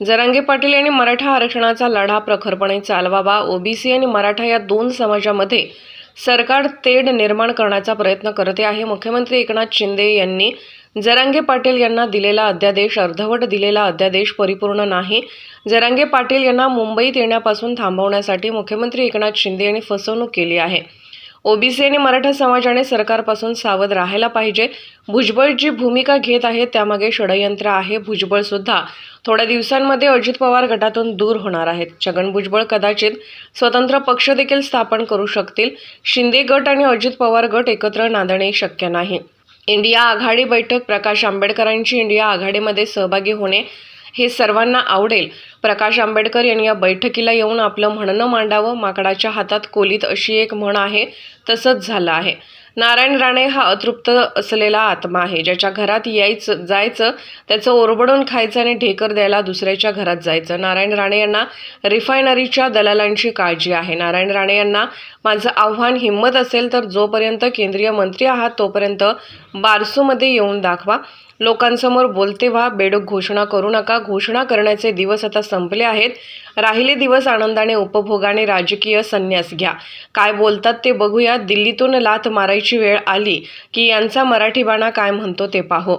जरांगे पाटील यांनी मराठा आरक्षणाचा लढा प्रखरपणे चालवावा. ओबीसी आणि मराठा या दोन समाजामध्ये सरकार तेढ निर्माण करण्याचा प्रयत्न करते आहे. मुख्यमंत्री एकनाथ शिंदे यांनी जरांगे पाटील यांना दिलेला अध्यादेश अर्धवट दिलेला अध्यादेश परिपूर्ण नाही. जरांगे पाटील यांना मुंबईत येण्यापासून थांबवण्यासाठी मुख्यमंत्री एकनाथ शिंदे यांनी फसवणूक केली आहे. ओबीसी आणि मराठा समाजाने सरकारपासून सावध राहायला पाहिजे. भुजबळ जी भूमिका घेत आहे त्यामागे षडयंत्र आहे. भुजबळ सुद्धा थोड्या दिवसांमध्ये अजित पवार गटातून दूर होणार आहेत. छगन भुजबळ कदाचित स्वतंत्र पक्ष देखील स्थापन करू शकतील. शिंदे गट आणि अजित पवार गट एकत्र नांदणे शक्य नाही. इंडिया आघाडी बैठक प्रकाश आंबेडकरांची इंडिया आघाडीमध्ये सहभागी होणे हे सर्वांना आवडेल. प्रकाश आंबेडकर यांनी या बैठकीला येऊन आपलं म्हणणं मांडावं माकडाच्या हातात कोलीत अशी एक म्हण आहे तसंच झालं आहे. नारायण राणे हा अतृप्त असलेला आत्मा आहे. ज्याच्या घरात यायचं जायचं त्याचं ओरबडून खायचं आणि ढेकर द्यायला दुसऱ्याच्या घरात जायचं. नारायण राणे यांना रिफायनरीच्या दलालांची काळजी आहे. नारायण राणे यांना माझं आव्हान हिंमत असेल तर जोपर्यंत केंद्रीय मंत्री आहात तोपर्यंत बारसूमध्ये येऊन दाखवा. लोकांसमोर बोलते व्हा. बेडूक घोषणा करू नका. घोषणा करण्याचे दिवस आता संपले आहेत. राहिले दिवस आनंदाने उपभोगाने राजकीय संन्यास घ्या. काय बोलतात ते बघूया. दिल्लीतून लाथ मारायची वेळ आली की यांचा मराठी बाणा काय म्हणतो ते पाहो.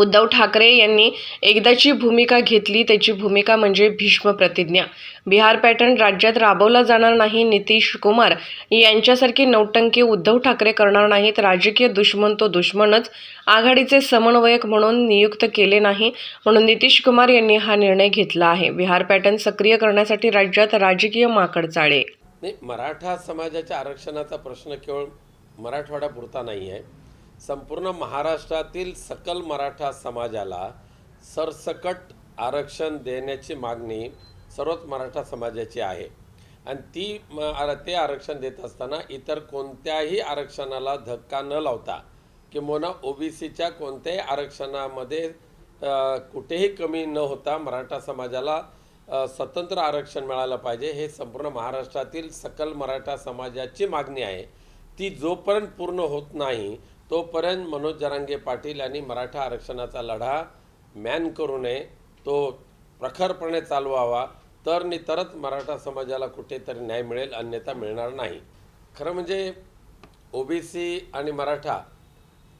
उद्धव ठाकरे यांनी एकदाची भूमिका घेतली. त्याची भूमिका म्हणजे भीष्म प्रतिज्ञा. बिहार पॅटर्न राज्यात राबवला जाणार नाही नितीश कुमार. यांच्यासारखी नौटंकी उद्धव ठाकरे करणार नाहीत. राजकीय दुश्मन तो दुश्मनच. आघाडीचे समन्वयक म्हणून नियुक्त केले नाही. म्हणून नितीश कुमार यांनी हा निर्णय घेतला आहे. बिहार पॅटर्न सक्रिय करण्यासाठी राज्यात राजकीय माकड चाळे. मराठा समाजाच्या आरक्षणाचा प्रश्न केवळ मराठवाडा पुरता नाही आहे. संपूर्ण महाराष्ट्रातील सकल मराठा समाजाला सरसकट आरक्षण देण्याची मागणी सर्वच मराठा समाजाची आहे. आणि ती म ते आरक्षण देत असताना इतर कोणत्याही आरक्षणाला धक्का न लावता किंवा ओबीसीच्या कोणत्याही आरक्षणामध्ये कुठेही कमी न होता मराठा समाजाला स्वतंत्र आरक्षण मिळालं पाहिजे. हे संपूर्ण महाराष्ट्रातील सकल मराठा समाजाची मागणी आहे. ती जोपर्यंत पूर्ण होत नाही तोपर्यंत मनोज जरांगे पाटील यांनी मराठा आरक्षणाचा लढा मॅन करू नये तो प्रखरपणे चालवावा तर नितरच मराठा समाजाला कुठेतरी न्याय मिळेल अन्यथा मिळणार नाही. खरं म्हणजे ओबीसी आणि मराठा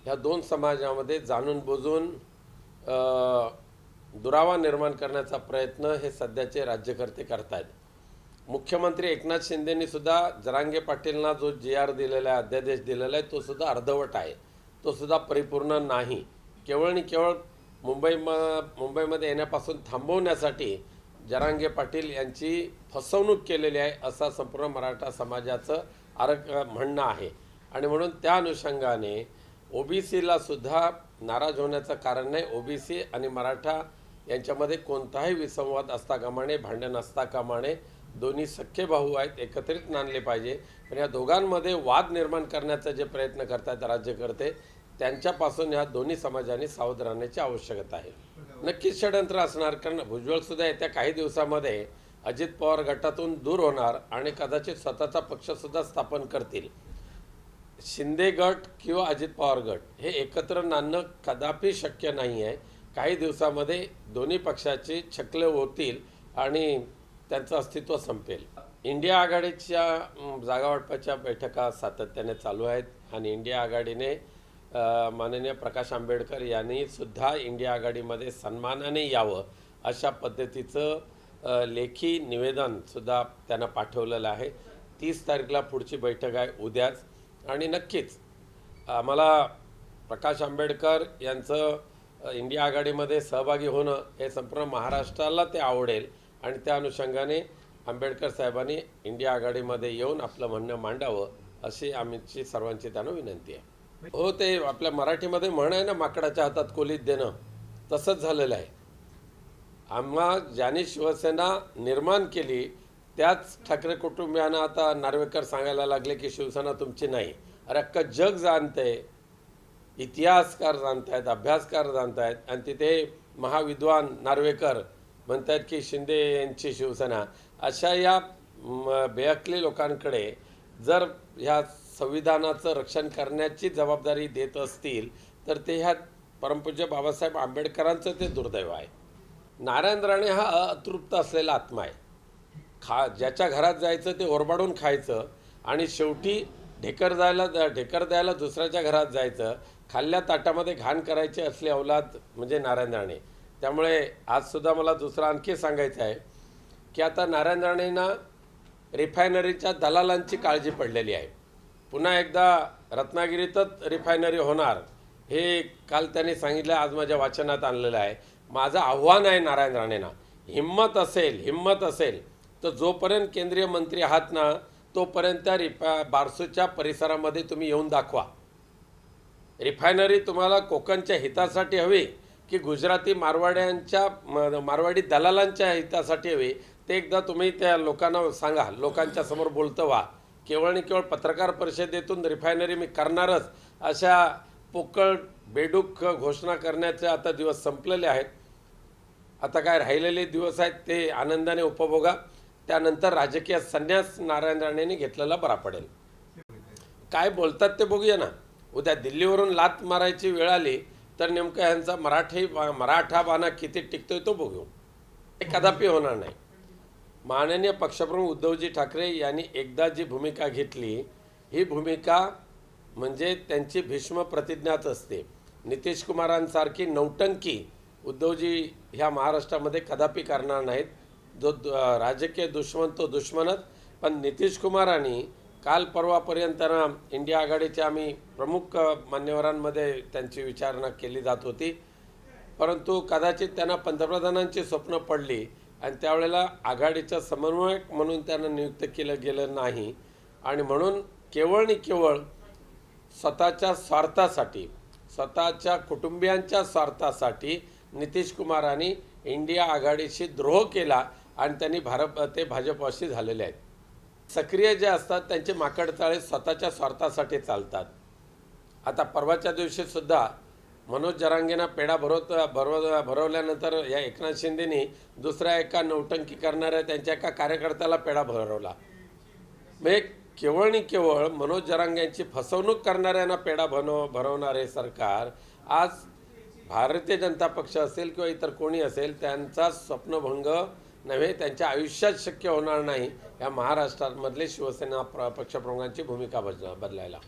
ह्या दोन समाजामध्ये जाणून बुजून दुरावा निर्माण करण्याचा प्रयत्न हे सध्याचे राज्यकर्ते करत आहेत मुख्यमंत्री एकनाथ शिंदेनी सुद्धा जरांगे पाटीलना जो जी आर दिलेला आहे अध्यादेश दिलेला आहे तो सुद्धा अर्धवट आहे. तो सुद्धा परिपूर्ण नाही. केवळ आणि केवळ मुंबई म मुंबईमध्ये येण्यापासून थांबवण्यासाठी जरांगे पाटील यांची फसवणूक केलेली आहे असा संपूर्ण मराठा समाजाचं आरक म्हणणं आहे. आणि म्हणून त्या अनुषंगाने ओ बी सीला सुद्धा नाराज होण्याचं कारण नाही. ओ बी सी आणि मराठा यांच्यामध्ये कोणताही विसंवाद असता कामा नये भांडण असता कामा नये. दोन्ही सख्खे भाऊ आहेत एकत्रित नांदले पाहिजे. पण या दोघांमध्ये वाद निर्माण करण्याचा जे प्रयत्न करतात राज्यकर्ते त्यांच्यापासून या दोन्ही समाजांनी सावध राहण्याची आवश्यकता आहे. नक्कीच षडयंत्र असणार कारण भुजबळसुद्धा येत्या काही दिवसामध्ये अजित पवार गटातून दूर होणार आणि कदाचित स्वतःचा पक्षसुद्धा स्थापन करतील. शिंदे गट किंवा अजित पवार गट हे एकत्र नाणं कदापि शक्य नाही आहे काही दिवसामध्ये दोन्ही पक्षाचे छकले होतील आणि त्यांचं अस्तित्व संपेल. इंडिया आघाडीच्या जागावाटपाच्या बैठका सातत्याने चालू आहेत आणि इंडिया आघाडीने माननीय प्रकाश आंबेडकर यांनी सुद्धा इंडिया आघाडीमध्ये सन्मानाने यावं अशा पद्धतीचं लेखी निवेदनसुद्धा त्यांना पाठवलेलं आहे. तीस तारखेला पुढची बैठक आहे उद्याच. आणि नक्कीच आम्हाला प्रकाश आंबेडकर यांचं इंडिया आघाडीमध्ये सहभागी होणं हे संपूर्ण महाराष्ट्राला ते आवडेल. आणि त्या अनुषंगाने आंबेडकर साहेबांनी इंडिया आघाडीमध्ये येऊन आपलं म्हणणं मांडावं अशी आमची सर्वांची त्यांना विनंती आहे. हो ते आपल्या मराठीमध्ये म्हण आहे ना माकडाच्या हातात कोलीत देणं. तसंच झालेलं आहे. आम्हा ज्याने शिवसेना निर्माण केली त्याच ठाकरे कुटुंबियांना आता नार्वेकर सांगायला लागले की शिवसेना तुमची नाही. अरे अख्खं जग जाणतंय इतिहासकार जाणतायत अभ्यासकार जाणतायत आणि तिथे महाविद्वान नार्वेकर म्हणतात की शिंदे यांची शिवसेना. अशा या बेअकले बेअकली लोकांकडे जर ह्या संविधानाचं रक्षण करण्याची जबाबदारी देत असतील तर ते ह्या परमपूज्य बाबासाहेब आंबेडकरांचं ते दुर्दैव आहे. नारायण राणे हा अतृप्त असलेला आत्मा आहे. खा ज्याच्या घरात जायचं ते ओरबाडून खायचं आणि शेवटी ढेकर जायला ढेकर द्यायला दुसऱ्याच्या घरात जायचं खाल्ल्या ताटामध्ये घाण करायची असली अवलाद म्हणजे नारायण राणे त्यामुळे आजसुद्धा मला दुसरं आणखी सांगायचं आहे की आता नारायण राणेंना रिफायनरीच्या दलालांची काळजी पडलेली आहे. पुन्हा एकदा रत्नागिरीतच रिफायनरी होणार हे काल त्यांनी सांगितलं आज माझ्या वाचनात आणलेलं आहे. माझं आव्हान आहे नारायण राणेंना. हिंमत असेल हिंमत असेल तर जोपर्यंत केंद्रीय मंत्री आहात ना तोपर्यंत त्या रिफा बारसूच्या परिसरामध्ये तुम्ही येऊन दाखवा. रिफायनरी तुम्हाला कोकणच्या हितासाठी हवी की गुजराती मारवाड्यांच्या म- मारवाडी दलालांच्या हितासाठी हवी. ते एकदा तुम्ही त्या लोकांना सांगा. लोकांच्या समोर बोलतं व्हा. केवळ आणि केवळ पत्रकार परिषदेतून रिफायनरी मी करणारच. अशा पोकळ बेडूक घोषणा करण्याचे आता दिवस संपलेले आहेत. आता काय राहिलेले दिवस आहेत ते आनंदाने उपभोगा. त्यानंतर राजकीय संन्यास नारायण राणेंनी घेतलेला बरा पडेल. काय बोलतात ते बघूया ना. उद्या दिल्लीवरून लात मारायची वेळ आली. तर नेमकं ह्यांचा मराठी मराठा बाणा किती टिकतोय तो बघू. हे कदापि होणार नाही. माननीय पक्षप्रमुख उद्धवजी ठाकरे यांनी एकदा जी भूमिका घेतली ही भूमिका म्हणजे त्यांची भीष्म प्रतिज्ञाच असते. नितीश कुमारांसारखी नौटंकी उद्धवजी ह्या महाराष्ट्रामध्ये कदापि करणार नाहीत. जो राजकीय दुश्मन तो दुश्मनच. पण नितीश कुमारांनी काल परवापर्यंत ना इंडिया आघाडीच्या आम्ही प्रमुख मान्यवरांमध्ये त्यांची विचारणा केली जात होती. परंतु कदाचित त्यांना पंतप्रधानांची स्वप्न पडली आणि त्यावेळेला आघाडीचा समन्वयक म्हणून त्यांना नियुक्त केलं गेलं नाही. आणि म्हणून केवळ आणि केवळ स्वतःच्या स्वार्थासाठी स्वतःच्या कुटुंबियांच्या स्वार्थासाठी नितीश कुमारांनी इंडिया आघाडीशी द्रोह केला आणि त्यांनी भारत ते भाजपशी झालेले आहेत. सक्रिय जे असतात त्यांचे माकडचाळे स्वतःच्या स्वार्थासाठी चालतात. आता परवाच्या दिवशीसुद्धा मनोज जरांगेंना पेढा भरवत भरव भरवल्यानंतर या एकनाथ शिंदेनी दुसऱ्या एका नौटंकी करणाऱ्या त्यांच्या एका कार्यकर्त्याला पेढा भरवला. म्हणजे केवळ आणि केवळ मनोज जरांगेंची फसवणूक करणाऱ्यांना पेढा बनव भरवणारे सरकार आज भारतीय जनता पक्ष असेल किंवा इतर कोणी असेल त्यांचा स्वप्नभंग नव्हे त्यांच्या आयुष्यात शक्य होणार नाही. या महाराष्ट्रामधले शिवसेना प्र पक्षप्रमुखांची भूमिका बदला बदलायला.